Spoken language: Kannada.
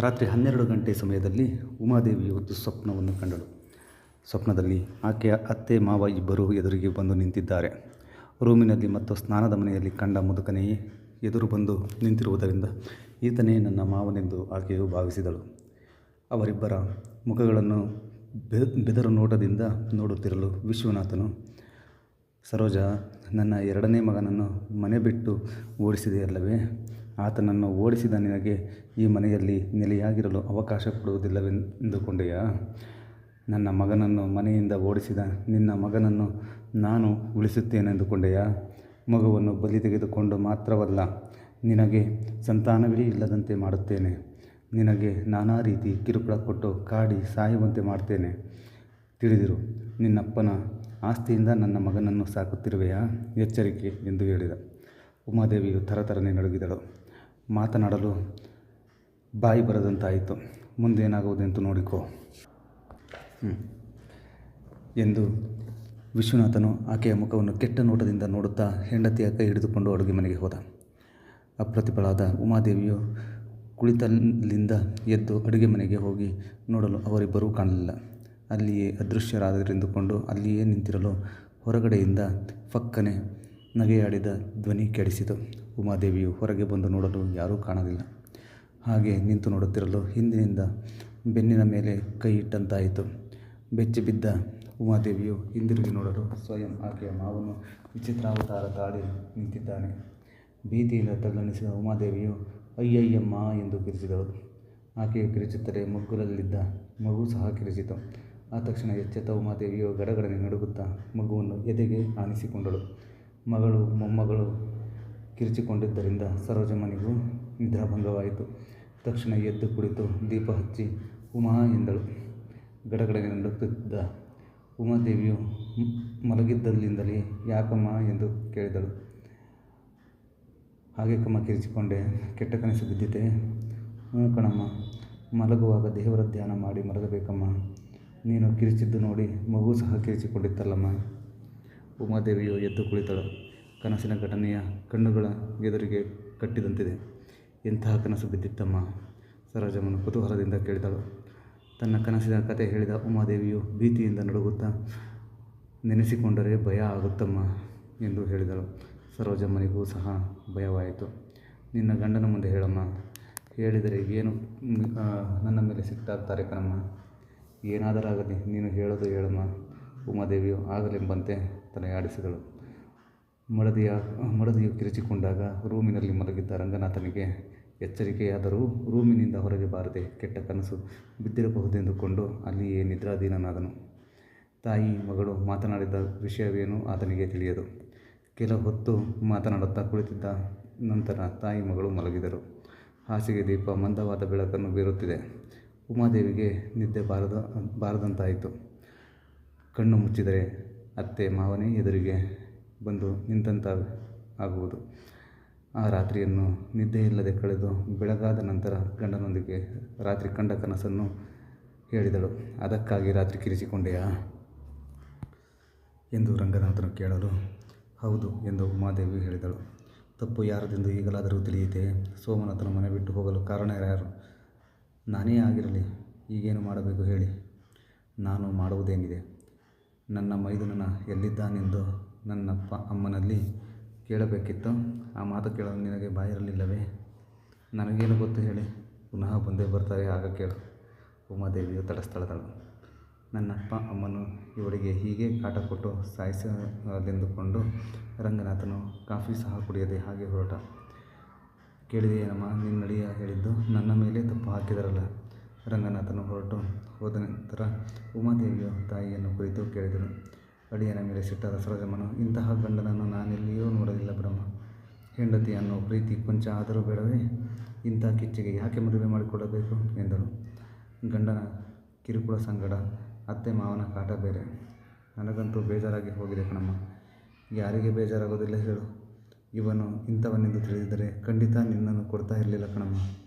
ರಾತ್ರಿ ಹನ್ನೆರಡು ಗಂಟೆ ಸಮಯದಲ್ಲಿ ಉಮಾದೇವಿಯು ಸ್ವಪ್ನವನ್ನು ಕಂಡಳು. ಸ್ವಪ್ನದಲ್ಲಿ ಆಕೆಯ ಅತ್ತೆ ಮಾವ ಇಬ್ಬರು ಎದುರಿಗೆ ಬಂದು ನಿಂತಿದ್ದಾರೆ. ರೂಮಿನಲ್ಲಿ ಮತ್ತು ಸ್ನಾನದ ಮನೆಯಲ್ಲಿ ಕಂಡ ಮುದುಕನೆಯೇ ಎದುರು ಬಂದು ನಿಂತಿರುವುದರಿಂದ ಈತನೇ ನನ್ನ ಮಾವನೆಂದು ಆಕೆಯು ಭಾವಿಸಿದಳು. ಅವರಿಬ್ಬರ ಮುಖಗಳನ್ನು ಬೆದರು ನೋಟದಿಂದ ನೋಡುತ್ತಿರಲು ವಿಶ್ವನಾಥನು ಸರೋಜ, ನನ್ನ ಎರಡನೇ ಮಗನನ್ನು ಮನೆ ಬಿಟ್ಟು ಓಡಿಸಿದೆಯಲ್ಲವೇ? ಆತನನ್ನು ಓಡಿಸಿದ ನಿನಗೆ ಈ ಮನೆಯಲ್ಲಿ ನೆಲೆಯಾಗಿರಲು ಅವಕಾಶ ಕೊಡುವುದಿಲ್ಲವೆಂದುಕೊಂಡೆಯಾ? ನನ್ನ ಮಗನನ್ನು ಮನೆಯಿಂದ ಓಡಿಸಿದ ನಿನ್ನ ಮಗನನ್ನು ನಾನು ಉಳಿಸುತ್ತೇನೆಂದುಕೊಂಡೆಯಾ? ಮಗುವನ್ನು ಬಲಿ ತೆಗೆದುಕೊಂಡು ಮಾತ್ರವಲ್ಲ, ನಿನಗೆ ಸಂತಾನವೇ ಇಲ್ಲದಂತೆ ಮಾಡುತ್ತೇನೆ. ನಿನಗೆ ನಾನಾ ರೀತಿ ಕಿರುಕುಳ ಕೊಟ್ಟು ಕಾಡಿ ಸಾಯುವಂತೆ ಮಾಡ್ತೇನೆ. ತಿಳಿದಿರು, ನಿನ್ನಪ್ಪನ ಆಸ್ತಿಯಿಂದ ನನ್ನ ಮಗನನ್ನು ಸಾಕುತ್ತಿರುವೆಯಾ? ಎಚ್ಚರಿಕೆ ಎಂದು ಹೇಳಿದ. ಉಮಾದೇವಿಯು ಥರಥರನೆ ನಡುಗಿದಳು. ಮಾತನಾಡಲು ಬಾಯಿ ಬರದಂತಾಯಿತು. ಮುಂದೇನಾಗುವುದೆಂದು ನೋಡಿಕೋ. ಎಂದು ವಿಶ್ವನಾಥನು ಆಕೆಯ ಮುಖವನ್ನು ಕೆಟ್ಟ ನೋಟದಿಂದ ನೋಡುತ್ತಾ ಹೆಂಡತಿಯ ಕೈ ಹಿಡಿದುಕೊಂಡು ಅಡುಗೆ ಮನೆಗೆ ಹೋದ. ಅಪ್ರತಿಭಳಾದ ಉಮಾದೇವಿಯು ಕುಳಿತಲ್ಲಿಂದ ಎದ್ದು ಅಡುಗೆ ಮನೆಗೆ ಹೋಗಿ ನೋಡಲು ಅವರಿಬ್ಬರೂ ಕಾಣಲಿಲ್ಲ. ಅಲ್ಲಿಯೇ ಅದೃಶ್ಯರಾದರೆಂದುಕೊಂಡು ಅಲ್ಲಿಯೇ ನಿಂತಿರಲು ಹೊರಗಡೆಯಿಂದ ಫಕ್ಕನೆ ನಗೆಯಾಡಿದ ಧ್ವನಿ ಕೇಳಿಸಿತು ಉಮಾದೇವಿಯು ಹೊರಗೆ ಬಂದು ನೋಡಲು ಯಾರೂ ಕಾಣಲಿಲ್ಲ. ಹಾಗೆ ನಿಂತು ನೋಡುತ್ತಿರಲು ಹಿಂದಿನಿಂದ ಬೆನ್ನಿನ ಮೇಲೆ ಕೈ ಇಟ್ಟಂತಾಯಿತು. ಬೆಚ್ಚಿ ಬಿದ್ದ ಉಮಾದೇವಿಯು ಹಿಂದಿರುಗಿ ನೋಡಲು ಸ್ವಯಂ ಆಕೆಯ ಮಾವನು ವಿಚಿತ್ರಾವತಾರ ತಾಳಿ ನಿಂತಿದ್ದಾನೆ. ಭೀತಿಯಿಂದ ತಲ್ಲಣಿಸಿದ ಉಮಾದೇವಿಯು, ಅಯ್ಯಯ್ಯಮ್ಮ ಎಂದು ಕಿರಿಚಿದಳು ಆಕೆಯು ಕಿರಿಚುತ್ತಲೇ ಮಗ್ಗುಲಲ್ಲಿದ್ದ ಮಗು ಸಹ ಕಿರಿಚಿತು. ಆ ತಕ್ಷಣ ಎಚ್ಚೆತ್ತ ಉಮಾದೇವಿಯು ಗಡಗಡನೆ ನಡುಗುತ್ತಾ ಮಗುವನ್ನು ಎದೆಗೆ ಆನಿಸಿಕೊಂಡಳು. ಮಗಳು, ಮೊಮ್ಮಗಳು ಕಿರಿಚಿಕೊಂಡಿದ್ದರಿಂದ ಸರೋಜಮ್ಮನಿಗೂ ನಿದ್ರಾಭಂಗವಾಯಿತು. ತಕ್ಷಣ ಎದ್ದು ಕುಳಿತು ದೀಪ ಹಚ್ಚಿ, ಉಮಾ ಎಂದಳು. ಗಡಗಡನೆ ನಡುಗುತ್ತಿದ್ದ ಉಮಾದೇವಿಯು ಮಲಗಿದ್ದಲ್ಲಿಂದಲೇ, ಯಾಕಮ್ಮ ಎಂದು ಕೇಳಿದಳು. ಹಾಗೆ ಕಮ್ಮ ಕಿರಿಚಿಕೊಂಡೆ, ಕೆಟ್ಟ ಕನಸು ಬಿದ್ದಿದೆ. ಹ್ಞೂ ಕಣಮ್ಮ, ಮಲಗುವಾಗ ದೇವರ ಧ್ಯಾನ ಮಾಡಿ ಮಲಗಬೇಕಮ್ಮ. ನೀನು ಕಿರಿಚಿದ್ದು ನೋಡಿ ಮಗು ಸಹ ಕಿರಿಚಿಕೊಂಡಿತ್ತಲ್ಲಮ್ಮ. ಉಮಾದೇವಿಯು ಎದ್ದು ಕುಳಿತಳು. ಕನಸಿನ ಘಟನೆಯ ಕಣ್ಣುಗಳ ಎದುರಿಗೆ ಕಟ್ಟಿದಂತಿದೆ. ಎಂತಹ ಕನಸು ಬಿದ್ದಿತ್ತಮ್ಮ? ಸರೋಜಮ್ಮನು ಕುತೂಹಲದಿಂದ ಕೇಳಿದಳು. ತನ್ನ ಕನಸಿನ ಕತೆ ಹೇಳಿದ ಉಮಾದೇವಿಯು ಭೀತಿಯಿಂದ ನಡುಗುತ್ತಾ, ನೆನೆಸಿಕೊಂಡರೆ ಭಯ ಆಗುತ್ತಮ್ಮ ಎಂದು ಹೇಳಿದಳು. ಸರೋಜಮ್ಮನಿಗೂ ಸಹ ಭಯವಾಯಿತು. ನಿನ್ನ ಗಂಡನ ಮುಂದೆ ಹೇಳಮ್ಮ. ಹೇಳಿದರೆ ಏನು ನನ್ನ ಮೇಲೆ ಸಿಟ್ಟಾಗ್ತಾರೆ ಕಣಮ್ಮ. ಏನಾದರಾಗಲಿ ನೀನು ಹೇಳೋದು ಹೇಳಮ್ಮ. ಉಮಾದೇವಿಯು ಆಗಲೆಂಬಂತೆ ತಲೆಯಾಡಿಸಿದಳು. ಮಡದಿಯ, ಮಡದಿಯು ಕಿರಿಚಿಕೊಂಡಾಗ ರೂಮಿನಲ್ಲಿ ಮಲಗಿದ್ದ ರಂಗನಾಥನಿಗೆ ಎಚ್ಚರಿಕೆಯಾದರೂ ರೂಮಿನಿಂದ ಹೊರಗೆ ಬಾರದೆ ಕೆಟ್ಟ ಕನಸು ಬಿದ್ದಿರಬಹುದೆಂದುಕೊಂಡು ಅಲ್ಲಿಯೇ ನಿದ್ರಾಧೀನನಾದನು. ತಾಯಿ, ಮಗಳು ಮಾತನಾಡಿದ ವಿಷಯವೇನು ಆತನಿಗೆ ತಿಳಿಯದು. ಕೆಲ ಹೊತ್ತು ಮಾತನಾಡುತ್ತಾ ಕುಳಿತಿದ್ದ ನಂತರ ತಾಯಿ, ಮಗಳು ಮಲಗಿದರು. ಹಾಸಿಗೆ ದೀಪ ಮಂದವಾದ ಬೆಳಕನ್ನು ಬೀರುತ್ತಿದೆ. ಉಮಾದೇವಿಗೆ ನಿದ್ದೆ ಬಾರದ, ಬಾರದಂತಾಯಿತು. ಕಣ್ಣು ಮುಚ್ಚಿದರೆ ಅತ್ತೆ ಮಾವನೇ ಎದುರಿಗೆ ಬಂದು ನಿಂತಂತ ಆಗುವುದು. ಆ ರಾತ್ರಿಯನ್ನು ನಿದ್ದೆಯಿಲ್ಲದೆ ಕಳೆದು ಬೆಳಗಾದ ನಂತರ ಗಂಡನೊಂದಿಗೆ ರಾತ್ರಿ ಕಂಡ ಕನಸನ್ನು ಹೇಳಿದಳು. ಅದಕ್ಕಾಗಿ ರಾತ್ರಿ ಕಿರಿಸಿಕೊಂಡೆಯಾ ಎಂದು ರಂಗನಾಥನು ಕೇಳಲು, ಹೌದು ಎಂದು ಉಮಾದೇವಿ ಹೇಳಿದಳು. ತಪ್ಪು ಯಾರದೆಂದು ಈಗಲಾದರೂ ತಿಳಿಯಿತೆ? ಸೋಮನಾಥನ ಮನೆ ಬಿಟ್ಟು ಹೋಗಲು ಕಾರಣ ಯಾರು? ನಾನೇ ಆಗಿರಲಿ, ಈಗೇನು ಮಾಡಬೇಕು ಹೇಳಿ. ನಾನು ಮಾಡುವುದೇನಿದೆ ನನ್ನ ಮೈದುನನ ಎಲ್ಲಿದ್ದಾನೆಂದು ನನ್ನಪ್ಪ ಅಮ್ಮನಲ್ಲಿ ಕೇಳಬೇಕಿತ್ತು. ಆ ಮಾತು ಕೇಳಲು ನಿನಗೆ ಬಾಯಿರಲಿಲ್ಲವೇ? ನನಗೇನು ಗೊತ್ತು ಹೇಳಿ? ಪುನಃ ಬಂದೇ ಬರ್ತಾರೆ ಆಗ ಕೇಳು. ಉಮಾದೇವಿಯು ತಡಸ್ತಳದಳು ನನ್ನಪ್ಪ ಅಮ್ಮನು ಇವಳಿಗೆ ಹೀಗೆ ಕಾಟ ಕೊಟ್ಟು ಸಾಯಿಸಲೆಂದುಕೊಂಡು ರಂಗನಾಥನು ಕಾಫಿ ಸಹ ಕುಡಿಯದೆ ಹಾಗೆ ಹೊರಟ. ಕೇಳಿದೆಯೇನಮ್ಮ ನಿನ್ನಡಿಯ ಹೇಳಿದ್ದು ನನ್ನ ಮೇಲೆ ತಪ್ಪು ಹಾಕಿದರಲ್ಲ? ರಂಗನಾಥನು ಹೊರಟು. ಹೋದ ನಂತರ ಉಮಾದೇವಿಯು ತಾಯಿಯನ್ನು ಕುರಿತು ಕೇಳಿದಳು ಅಡಿಯನ ಮೇಲೆ ಸಿಟ್ಟಾದ ಸರೋಜಮ್ಮನು, ಇಂತಹ ಗಂಡನನ್ನು ನಾನೆಲ್ಲಿಯೂ ನೋಡಲಿಲ್ಲ ಬ್ರಹ್ಮ. ಹೆಂಡತಿ ಅನ್ನೋ ಪ್ರೀತಿ ಕೊಂಚ ಆದರೂ ಬೇಡವೇ? ಇಂಥ ಕಿಚ್ಚಿಗೆ ಯಾಕೆ ಮದುವೆ ಮಾಡಿಕೊಡಬೇಕು? ಎಂದಳು ಗಂಡನ ಕಿರುಕುಳ ಸಂಗಡ ಅತ್ತೆ ಮಾವನ ಕಾಟ ಬೇರೆ. ನನಗಂತೂ ಬೇಜಾರಾಗಿ ಹೋಗಿದೆ ಕಣಮ್ಮ. ಯಾರಿಗೆ ಬೇಜಾರಾಗೋದಿಲ್ಲ ಹೇಳು. ಇವನು ಇಂಥವನೆಂದು ತಿಳಿದಿದ್ದರೆ ಖಂಡಿತ ನಿನ್ನನ್ನು ಕೊಡ್ತಾ ಇರಲಿಲ್ಲ ಕಣಮ್ಮ.